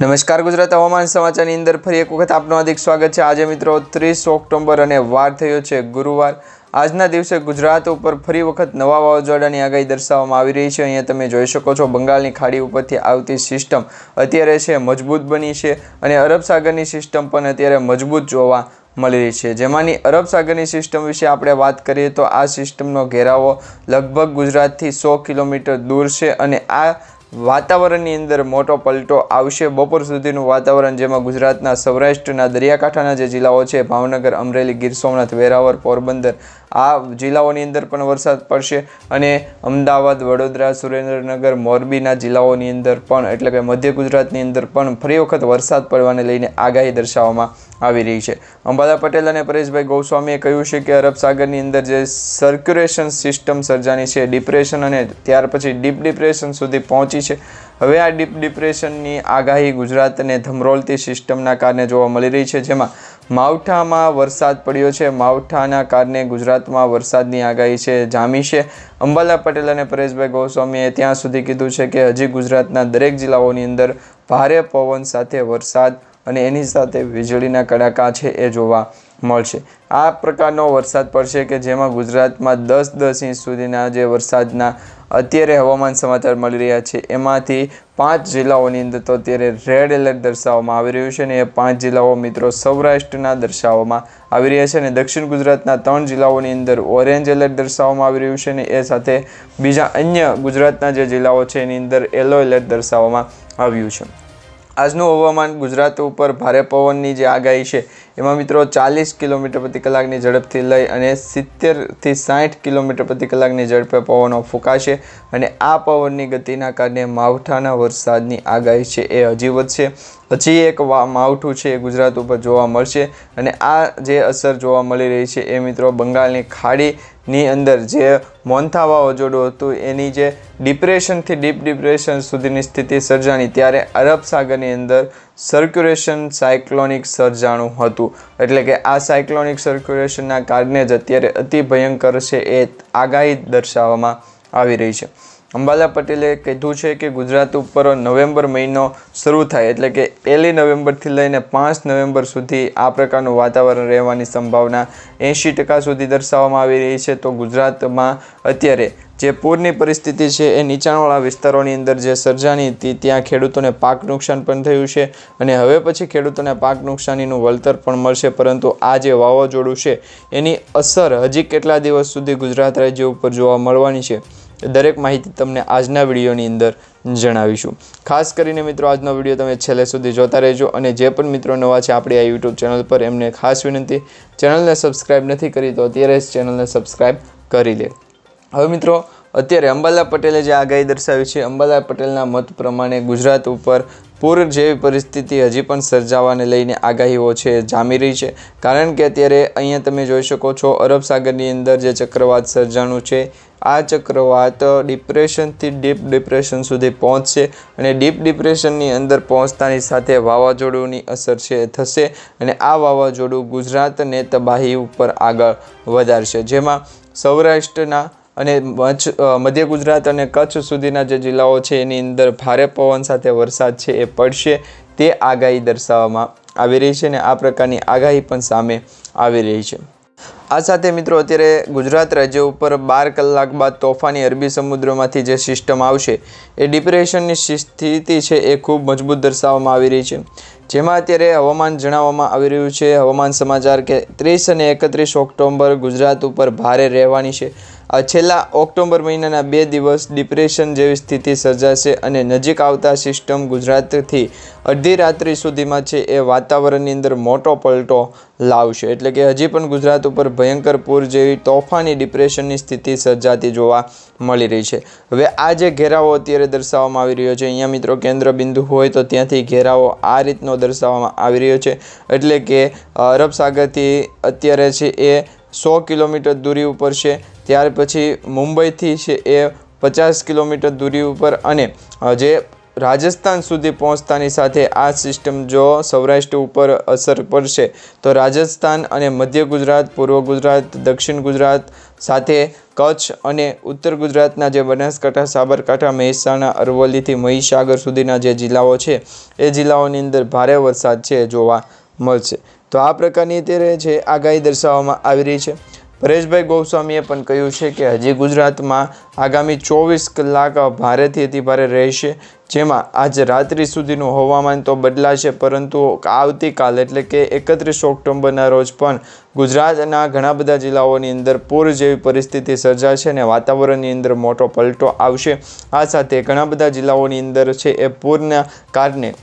નમસ્કાર ગુજરાત હવામાન સમાચારની અંદર ફરી એક વખત આપનું હાર્દિક સ્વાગત છે. આજે મિત્રો ત્રીસ ઓક્ટોબર અને વાર થયો છે ગુરુવાર. આજના દિવસે ગુજરાત ઉપર ફરી વખત નવા વાવાઝોડાની આગાહી દર્શાવવામાં આવી રહી છે. અહીંયા તમે જોઈ શકો છો બંગાળની ખાડી ઉપરથી આવતી સિસ્ટમ અત્યારે છે મજબૂત બની છે અને અરબ સાગરની સિસ્ટમ પણ અત્યારે મજબૂત જોવા મળી રહી છે. જેમાંની અરબ સાગરની સિસ્ટમ વિશે આપણે વાત કરીએ તો આ સિસ્ટમનો ઘેરાવો લગભગ ગુજરાતથી સો કિલોમીટર દૂર છે અને આ વાતાવરણની અંદર મોટો પલટો આવશે. બપોર સુધીનું વાતાવરણ, જેમાં ગુજરાતના સૌરાષ્ટ્રના દરિયાકાંઠાના જે જિલ્લાઓ છે, ભાવનગર, અમરેલી, ગીર સોમનાથ વેરાવર પોરબંદર આ જિલ્લાઓની અંદર પણ વરસાદ પડશે અને અમદાવાદ, વડોદરા, સુરેન્દ્રનગર, મોરબીના જિલ્લાઓની અંદર પણ, એટલે કે મધ્ય ગુજરાતની અંદર પણ ફરી વખત વરસાદ પડવાને લઈને આગાહી દર્શાવવામાં આવી રહી છે. અંબાલા પટેલ અને પરેશભાઈ ગોસ્વામીએ કહ્યું છે કે અરબ સાગરની અંદર જે સર્ક્યુલેશન સિસ્ટમ સર્જાની છે ડિપ્રેશન અને ત્યાર પછી ડીપ ડિપ્રેશન સુધી પહોંચી છે. હવે આ ડીપ ડિપ્રેશનની આગાહી ગુજરાતને ધમરોલતી સિસ્ટમના કારણે જોવા મળી રહી છે, જેમાં માવઠામાં વરસાદ પડ્યો છે. માવઠાના કારણે ગુજરાતમાં વરસાદની આગાહી છે, જામી છે. અંબાલા પટેલ અને પરેશભાઈ ગોસ્વામીએ ત્યાં સુધી કીધું છે કે હજી ગુજરાતના દરેક જિલ્લાઓની અંદર ભારે પવન સાથે વરસાદ અને એની સાથે વીજળીના કડાકા છે એ જોવા મળશે. આ પ્રકારનો વરસાદ પડશે કે જેમાં ગુજરાતમાં દસ દસ ઇંચ સુધીના જે વરસાદના અત્યારે હવામાન સમાચાર મળી રહ્યા છે, એમાંથી પાંચ જિલ્લાઓની અંદર તો અત્યારે રેડ એલર્ટ દર્શાવવામાં આવી રહ્યું છે અને એ પાંચ જિલ્લાઓ મિત્રો સૌરાષ્ટ્રના દર્શાવવામાં આવી રહ્યા છે અને દક્ષિણ ગુજરાતના ત્રણ જિલ્લાઓની અંદર ઓરેન્જ એલર્ટ દર્શાવવામાં આવી રહ્યું છે અને એ સાથે બીજા અન્ય ગુજરાતના જે જિલ્લાઓ છે એની અંદર યલો એલર્ટ દર્શાવવામાં આવ્યું છે. આજનું હવામાન ગુજરાત ઉપર ભારે પવનની જે આગાહી છે, એમાં મિત્રો ચાલીસ કિલોમીટર પ્રતિ કલાકની ઝડપથી લઈ અને સિત્તેરથી સાઠ કિલોમીટર પ્રતિ કલાકની ઝડપે પવનો ફૂંકાશે અને આ પવનની ગતિના કારણે માવઠાના વરસાદની આગાહી છે એ હજી વધશે. હજી એક માવઠું છે એ ગુજરાત ઉપર જોવા મળશે અને આ જે અસર જોવા મળી રહી છે એ મિત્રો બંગાળની ખાડીની અંદર જે મોન્થા વાવાઝોડું હતું, એની જે ડિપ્રેશનથી ડીપ ડિપ્રેશન સુધીની સ્થિતિ સર્જાણી, ત્યારે અરબ સાગરની અંદર સર્ક્યુલેશન સાયક્લોનિક સર્જાણું હતું. એટલે કે આ સાયક્લોનિક સર્ક્યુલેશનના કારણે જ અત્યારે અતિ ભયંકર છે એ આગાહી દર્શાવવામાં આવી રહી છે. અંબાલા પટેલે કીધું છે કે ગુજરાત ઉપર નવેમ્બર મહિનો શરૂ થાય એટલે કે પહેલી નવેમ્બરથી લઈને પાંચ નવેમ્બર સુધી આ પ્રકારનું વાતાવરણ રહેવાની સંભાવના એંશી ટકા સુધી દર્શાવવામાં આવી રહી છે. તો ગુજરાતમાં અત્યારે જે પૂરની પરિસ્થિતિ છે એ નીચાણવાળા વિસ્તારોની અંદર જે સર્જાની હતી, ત્યાં ખેડૂતોને પાક નુકસાન પણ થયું છે અને હવે પછી ખેડૂતોને પાક નુકસાનીનું વળતર પણ મળશે. પરંતુ આ જે વાવાઝોડું છે, એની અસર હજી કેટલા દિવસ સુધી ગુજરાત રાજ્ય ઉપર જોવા મળવાની છે? એ દરેક માહિતી તમને આજના વિડીયોની અંદર જણાવીશું. ખાસ કરીને મિત્રો, આજનો વીડિયો તમે છેલ્લે સુધી જોતા રહેજો અને જે પણ મિત્રો નવા છે આપણી આ યુટ્યુબ ચેનલ પર, એમને ખાસ વિનંતી, ચેનલને સબસ્ક્રાઈબ નથી કરી તો અત્યારે જ ચેનલને સબસ્ક્રાઈબ કરી લે. હવે મિત્રો, અત્યારે અંબાલા પટેલે જે આગાહી દર્શાવી છે અંબાલા પટેલના મત પ્રમાણે ગુજરાત ઉપર પૂર જેવી પરિસ્થિતિ હજી પણ સર્જાવાને લઈને આગાહીઓ છે જામી રહી છે. કારણ કે અત્યારે અહીંયા તમે જોઈ શકો છો, અરબ સાગરની અંદર જે ચક્રવાત સર્જાણું છે, આ ચક્રવાત ડિપ્રેશનથી ડીપ ડિપ્રેશન સુધી પહોંચશે અને ડીપ ડિપ્રેશનની અંદર પહોંચતાની સાથે વાવાઝોડુંની અસર છે, થશે અને આ વાવાઝોડું ગુજરાતને તબાહી ઉપર આગળ વધારશે. જેમાં સૌરાષ્ટ્રના અને મધ્ય ગુજરાત અને કચ્છ સુધીના જે જિલ્લાઓ છે, એની અંદર ભારે પવન સાથે વરસાદ છે, એ પડશે. તે આગાહી દર્શાવવામાં આવી રહી છે અને આ પ્રકારની આગાહી પણ સામે આવી રહી છે. આ સાથે મિત્રો, અત્યારે ગુજરાત રાજ્ય ઉપર બાર કલાક બાદ તોફાની અરબી સમુદ્રમાંથી જે સિસ્ટમ આવશે, એ ડિપ્રેશનની સ્થિતિ છે, એ ખૂબ મજબૂત દર્શાવવામાં આવી રહી છે. જેમાં અત્યારે હવામાન જણાવવામાં આવી રહ્યું છે, હવામાન સમાચાર કે ત્રીસ અને એકત્રીસ ઓક્ટોબર ગુજરાત ઉપર ભારે રહેવાની છે. છેલ્લા ઓક્ટોબર મહિનાના બે દિવસ ડિપ્રેશન જેવી સ્થિતિ સર્જાશે અને નજીક આવતા સિસ્ટમ ગુજરાતથી અડધી રાત્રિ સુધીમાં છે એ વાતાવરણની અંદર મોટો પલટો લાવશે. એટલે કે હજી પણ ગુજરાત ઉપર ભયંકર પૂર જેવી તોફાની ડિપ્રેશનની સ્થિતિ સર્જાતી જોવા મળી રહી છે. હવે આ જે ઘેરાવો અત્યારે દર્શાવવામાં આવી રહ્યો છે, અહીંયા મિત્રો કેન્દ્ર બિંદુ હોય તો ત્યાંથી ઘેરાવો આ રીતનો દર્શાવવામાં આવી રહ્યો છે. એટલે કે અરબ સાગરથી અત્યારે છે એ સો કિલોમીટર દૂરી ઉપર છે. ત્યાર પછી મુંબઈથી છે એ પચાસ કિલોમીટર દૂરી ઉપર અને જે રાજસ્થાન સુધી પહોંચતાની સાથે આ સિસ્ટમ જો સૌરાષ્ટ્ર ઉપર અસર પડશે, તો રાજસ્થાન અને મધ્ય ગુજરાત, પૂર્વ ગુજરાત, દક્ષિણ ગુજરાત સાથે કચ્છ અને ઉત્તર ગુજરાતના જે બનાસકાંઠા, સાબરકાંઠા, મહેસાણા, અરવલ્લીથી મહીસાગર સુધીના જે જિલ્લાઓ છે, એ જિલ્લાઓની અંદર ભારે વરસાદ છે જોવા મળશે. તો આ પ્રકારની અત્યારે છે આગાહી દર્શાવવામાં આવી રહી છે. પરેશભાઈ ગોસ્વામીએ પણ કહ્યું છે કે હજી ગુજરાતમાં આગામી ચોવીસ કલાક ભારેથી અતિ ભારે રહેશે. જેમાં આજ રાત્રિ સુધીનું હવામાન તો બદલાશે, પરંતુ આવતીકાલ એટલે કે એકત્રીસ ઓક્ટોબરના રોજ પણ ગુજરાતના ઘણા બધા જિલ્લાઓની અંદર પૂર જેવી પરિસ્થિતિ સર્જાશે અને વાતાવરણની અંદર મોટો પલટો આવશે. આ સાથે ઘણા બધા જિલ્લાઓની અંદર છે એ પૂરના કારણે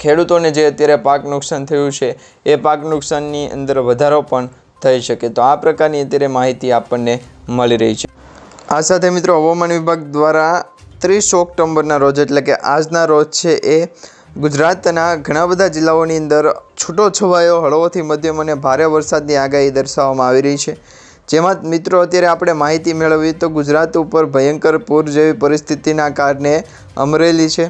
ખેડૂતોને જે અત્યારે પાક નુકસાન થયું છે, એ પાક નુકસાનની અંદર વધારો પણ થઈ શકે. તો આ પ્રકારની અત્યારે માહિતી આપણને મળી રહી છે. આ સાથે મિત્રો હવામાન વિભાગ દ્વારા ત્રીસ ઓક્ટોબરના રોજ, એટલે કે આજના રોજ છે એ, ગુજરાતના ઘણા બધા જિલ્લાઓની અંદર છૂટો છવાયો હળવોથી મધ્યમ અને ભારે વરસાદની આગાહી દર્શાવવામાં આવી રહી છે. જેમાં મિત્રો અત્યારે આપણે માહિતી મેળવી તો ગુજરાત ઉપર ભયંકર પૂર જેવી પરિસ્થિતિના કારણે અમરેલી છે,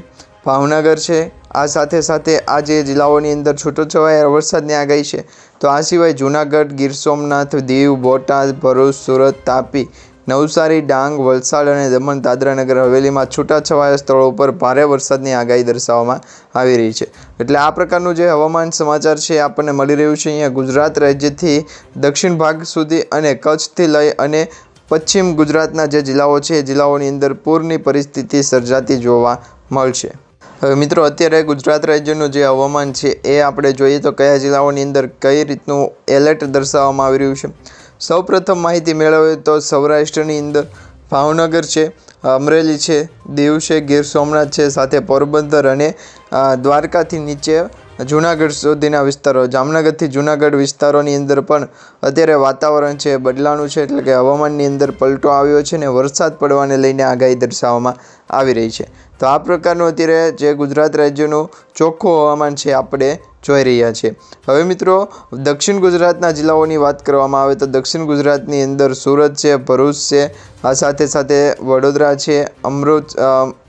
ભાવનગર છે આ સાથે સાથે આ જે જિલ્લાઓની અંદર છૂટોછવાયા વરસાદની આગાહી છે, તો આ સિવાય જૂનાગઢ, ગીર સોમનાથ, દીવ, બોટાદ, ભરૂચ, સુરત, તાપી, નવસારી, ડાંગ, વલસાડ અને દમણ, દાદરાનગર હવેલીમાં છૂટાછવાયા સ્થળો ઉપર ભારે વરસાદની આગાહી દર્શાવવામાં આવી રહી છે. એટલે આ પ્રકારનું જે હવામાન સમાચાર છે આપણને મળી રહ્યું છે અહીંયા ગુજરાત રાજ્યથી દક્ષિણ ભાગ સુધી અને કચ્છથી લઈ અને પશ્ચિમ ગુજરાતના જે જિલ્લાઓ છે એ જિલ્લાઓની અંદર પૂરની પરિસ્થિતિ સર્જાતી જોવા મળશે. હવે મિત્રો, અત્યારે ગુજરાત રાજ્યનું જે હવામાન છે એ આપણે જોઈએ તો કયા જિલ્લાઓની અંદર કઈ રીતનું એલર્ટ દર્શાવવામાં આવી રહ્યું છે? સૌપ્રથમ માહિતી મેળવીએ તો સૌરાષ્ટ્રની અંદર ભાવનગર છે, અમરેલી છે, દીવ છે, ગીર સોમનાથ છે, સાથે પોરબંદર અને દ્વારકાથી નીચે જૂનાગઢ સુધીના વિસ્તારો. જામનગરથી જૂનાગઢ વિસ્તારોની અંદર પણ અત્યારે વાતાવરણ છે બદલાનું છે, એટલે કે હવામાનની અંદર પલટો આવ્યો છે ને વરસાદ પડવાને લઈને આગાહી દર્શાવવામાં આવી રહી છે. તો આ પ્રકારનું અત્યારે જે ગુજરાત રાજ્યનું ચોખ્ખું હવામાન છે, આપણે જોઈ રહ્યા છીએ હવે મિત્રો, દક્ષિણ ગુજરાતના જિલ્લાઓની વાત કરવામાં આવે તો દક્ષિણ ગુજરાતની અંદર સુરત છે, ભરૂચ છે, આ સાથે સાથે વડોદરા છે, અમૃત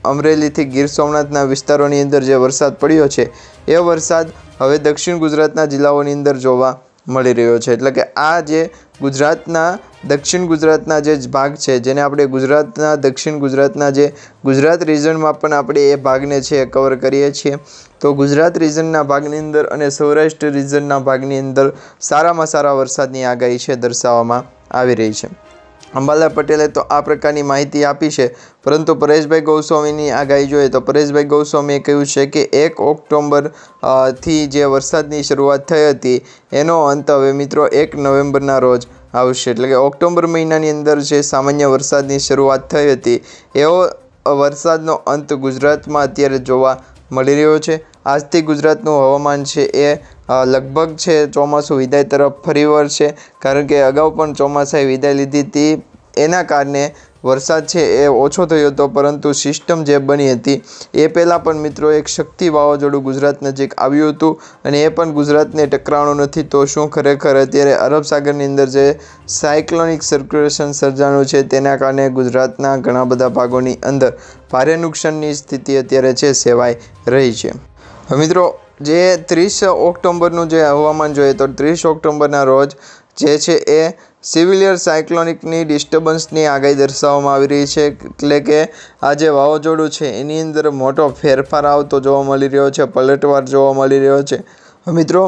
અમરેલીથી ગીર સોમનાથના વિસ્તારોની અંદર જે વરસાદ પડ્યો છે, એ વરસાદ હવે દક્ષિણ ગુજરાતના જિલ્લાઓની અંદર જોવા મળી રહ્યો છે. એટલે કે આ જે ગુજરાતના, દક્ષિણ ગુજરાતના જે ભાગ છે, જેને આપણે ગુજરાતના, દક્ષિણ ગુજરાતના જે ગુજરાત રિજનમાં પણ આપણે એ ભાગને છે કવર કરીએ છીએ. તો ગુજરાત રિજનના ભાગની અંદર અને સૌરાષ્ટ્ર રિજનના ભાગની અંદર સારામાં સારા વરસાદની આગાહી છે, દર્શાવવામાં આવી રહી છે. અંબાલાલ પટેલે તો આ પ્રકારની માહિતી આપી છે. પરંતુ પરેશભાઈ ગૌસ્વામીની આગાહી જોઈએ તો પરેશભાઈ ગૌસ્વામીએ કહ્યું છે કે એક ઓક્ટોબરથી જે વરસાદની શરૂઆત થઈ હતી, એનો અંત હવે મિત્રો એક નવેમ્બરના રોજ આવશે. એટલે કે ઓક્ટોબર મહિનાની અંદર જે સામાન્ય વરસાદની શરૂઆત થઈ હતી, એવો વરસાદનો અંત ગુજરાતમાં અત્યારે જોવા મળી રહ્યો છે. આજથી ગુજરાતનું હવામાન છે એ લગભગ છે ચોમાસું વિદાય તરફ ફરી વળશે કારણ કે અગાઉ પણ ચોમાસાએ વિદાય લીધી હતી. એના કારણે વરસાદ છે એ ઓછો થયો હતો, પરંતુ સિસ્ટમ જે બની હતી એ પહેલાં પણ મિત્રો એક શક્તિ વાવાઝોડું ગુજરાત નજીક આવ્યું હતું અને એ પણ ગુજરાતને ટકરાણું નથી. તો શું ખરેખર અત્યારે અરબ સાગરની અંદર જે સાયક્લોનિક સર્ક્યુલેશન સર્જાનું છે તેના કારણે ગુજરાતના ઘણા બધા ભાગોની અંદર ભારે નુકસાનની સ્થિતિ અત્યારે છે, સેવાઈ રહી છે. મિત્રો જે ત્રીસ ઓક્ટોબરનું જે હવામાન જોઈએ તો ત્રીસ ઓક્ટોબરના રોજ જે છે એ સિવિલિયર સાયક્લોનિકની ડિસ્ટર્બન્સની આગાહી દર્શાવવામાં આવી રહી છે. એટલે કે આ જે વાવાઝોડું છે એની અંદર મોટો ફેરફાર આવતો જોવા મળી રહ્યો છે, પલટવાર જોવા મળી રહ્યો છે. મિત્રો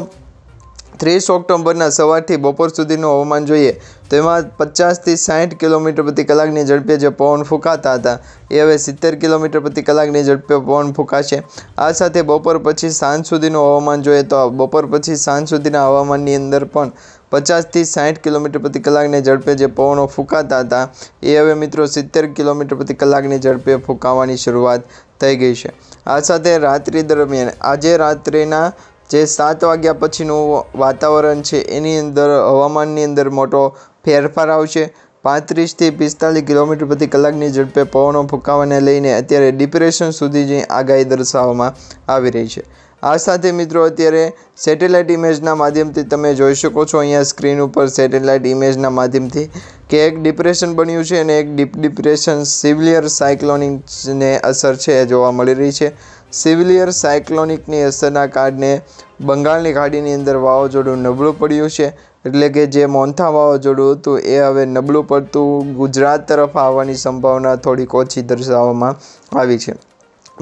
ત્રીસ ઓક્ટોબરના સવારથી બપોર સુધીનું હવામાન જોઈએ. તો એમાં પચાસથી સાઠ કિલોમીટર પ્રતિ કલાકની ઝડપે જે પવન ફૂંકાતા હતા. એ હવે સિત્તેર કિલોમીટર પ્રતિ કલાકની ઝડપે પવન ફૂંકાશે. આ સાથે બપોર પછી સાંજ સુધીનું હવામાન જોઈએ તો બપોર પછી સાંજ સુધીના હવામાનની અંદર પણ પચાસથી સાઠ કિલોમીટર પ્રતિ કલાકની ઝડપે જે પવનો ફૂંકાતા હતા, એ હવે મિત્રો સિત્તેર કિલોમીટર પ્રતિ કલાકની ઝડપે ફૂંકાવાની શરૂઆત થઈ ગઈ છે. આ સાથે રાત્રિ દરમિયાન, આજે રાત્રિના જે સાત વાગ્યા પછીનું વાતાવરણ છે, એની અંદર હવામાનની અંદર મોટો ફેરફાર આવશે. પાંત્રીસથી પિસ્તાલીસ કિલોમીટર પ્રતિ કલાકની ઝડપે પવનો ફૂંકાવાને લઈને અત્યારે ડિપ્રેશન સુધી જે આગાહી દર્શાવવામાં આવી રહી છે. આ સાથે મિત્રો અત્યારે સેટેલાઇટ ઇમેજના માધ્યમથી તમે જોઈ શકો છો. અહીંયા સ્ક્રીન ઉપર સેટેલાઇટ ઇમેજના માધ્યમથી કે એક ડિપ્રેશન બન્યું છે અને એક ડીપ ડિપ્રેશન સિવિલિયર સાયક્લોનિકને અસર છે જોવા મળી રહી છે. સિવિલિયર સાયક્લોનિકની અસરના કારણે બંગાળની ખાડીની અંદર વાવાઝોડું નબળું પડ્યું છે. એટલે કે જે મોન્થા વાવાઝોડું હતું એ હવે નબળું પડતું ગુજરાત તરફ આવવાની સંભાવના થોડીક ઓછી દર્શાવવામાં આવી છે.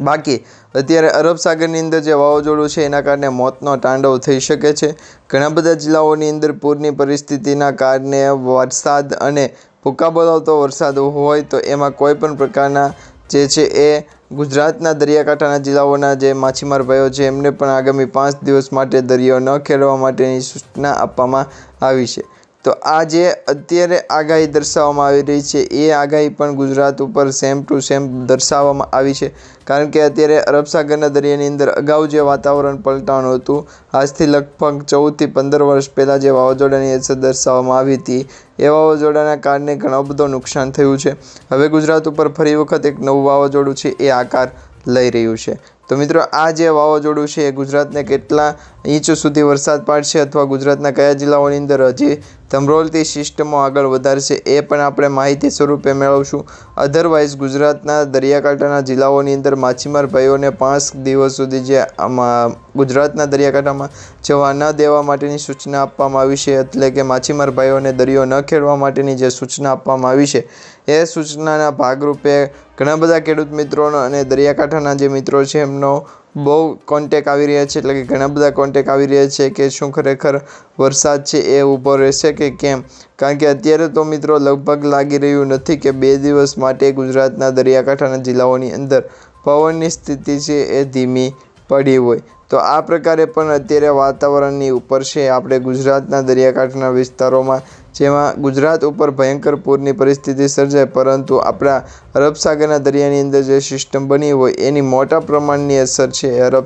બાકી અત્યારે અરબ સાગરની અંદર જે વાવાઝોડું છે, એના કારણે મોતનો તાંડવ થઈ શકે છે. ઘણા બધા જિલ્લાઓની અંદર પૂરની પરિસ્થિતિના કારણે વરસાદ અને ભૂકા બોલાવતો વરસાદ હોય તો એમાં કોઈ પણ પ્રકારના જે છે એ ગુજરાતના દરિયાકાંઠાના જિલ્લાઓના જે માછીમાર ભાઈઓ છે, એમને પણ આગામી પાંચ દિવસ માટે દરિયો ન ખેડવા માટેની સૂચના આપવામાં આવી છે. તો આ જે અત્યારે આગાહી દર્શાવવામાં આવી રહી છે, એ આગાહી પણ ગુજરાત ઉપર સેમ ટુ સેમ દર્શાવવામાં આવી છે. કારણ કે અત્યારે અરબ સાગરના દરિયાની અંદર અગાઉ જે વાતાવરણ પલટાણું હતું, આજથી લગભગ ચૌદથી પંદર વર્ષ પહેલાં જે વાવાઝોડાની અસર દર્શાવવામાં આવી હતી, એ વાવાઝોડાના કારણે ઘણો બધો નુકસાન થયું છે. હવે ગુજરાત ઉપર ફરી વખત એક નવું વાવાઝોડું છે, એ આકાર લઈ રહ્યું છે. તો મિત્રો, આ જે વાવાઝોડું છે, એ ગુજરાતને કેટલા ઇંચ સુધી વરસાદ પાડશે અથવા ગુજરાતના કયા જિલ્લાઓની અંદર હજી ધમરોલતી સિસ્ટમો આગળ વધારશે એ પણ આપણે માહિતી સ્વરૂપે મેળવશું. અધરવાઇઝ ગુજરાતના દરિયાકાંઠાના જિલ્લાઓની અંદર માછીમાર ભાઈઓને પાંચ દિવસ સુધી જે આમાં ગુજરાતના દરિયાકાંઠામાં જવા ન દેવા માટેની સૂચના આપવામાં આવી છે, એટલે કે માછીમાર ભાઈઓને દરિયો ન ખેડવા માટેની જે સૂચના આપવામાં આવી છે, એ સૂચનાના ભાગરૂપે ઘણા બધા ખેડૂત મિત્રોનો અને દરિયાકાંઠાના જે મિત્રો છે, એમનો બહુ કોન્ટેક આવી રહ્યા છે, એટલે કે ઘણા બધા કોન્ટેક આવી રહ્યા છે કે શું ખરેખર વરસાદ છે એ ઊભો રહેશે કે કેમ? કારણ કે અત્યારે તો મિત્રો લગભગ લાગી રહ્યું નથી કે બે દિવસ માટે ગુજરાતના દરિયાકાંઠાના જિલ્લાઓની અંદર પવનની સ્થિતિ છે એ ધીમી પડી હોય. તો આ પ્રકારે પણ અત્યારે વાતાવરણની ઉપર છે. આપણે ગુજરાતના દરિયાકાંઠાના વિસ્તારોમાં, જેમાં ગુજરાત ઉપર ભયંકર પૂરની પરિસ્થિતિ સર્જાય, પરંતુ આપણા અરબસાગરના દરિયાની અંદર જે સિસ્ટમ બની હોય, એની મોટા પ્રમાણની અસર છે એ અરબ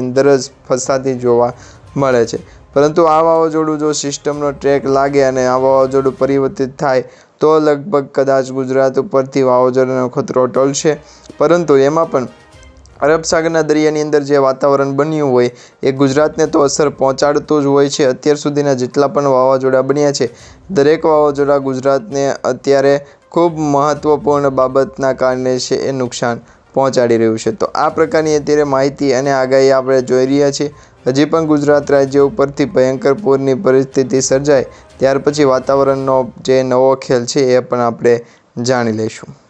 અંદર જ ફસાતી જોવા મળે છે. પરંતુ આ વાવાઝોડું જો સિસ્ટમનો ટ્રેક લાગે અને આ વાવાઝોડું પરિવર્તિત થાય, તો લગભગ કદાચ ગુજરાત ઉપરથી વાવાઝોડાનો ખતરો ટળશે પરંતુ એમાં પણ અરબ સાગરના દરિયાની અંદર જે વાતાવરણ બન્યું હોય, એ ગુજરાતને તો અસર પહોંચાડતું જ હોય છે. અત્યાર સુધીના જેટલા પણ વાવાઝોડા બન્યા છે, દરેક વાવાઝોડા ગુજરાતને અત્યારે ખૂબ મહત્ત્વપૂર્ણ બાબતના કારણે છે એ નુકસાન પહોંચાડી રહ્યું છે. તો આ પ્રકારની અત્યારે માહિતી અને આગાહી આપણે જોઈ રહ્યા છીએ. હજી પણ ગુજરાત રાજ્ય ઉપરથી ભયંકર પૂરની પરિસ્થિતિ સર્જાય, ત્યાર પછી વાતાવરણનો જે નવો ખેલ છે એ પણ આપણે જાણી લઈશું.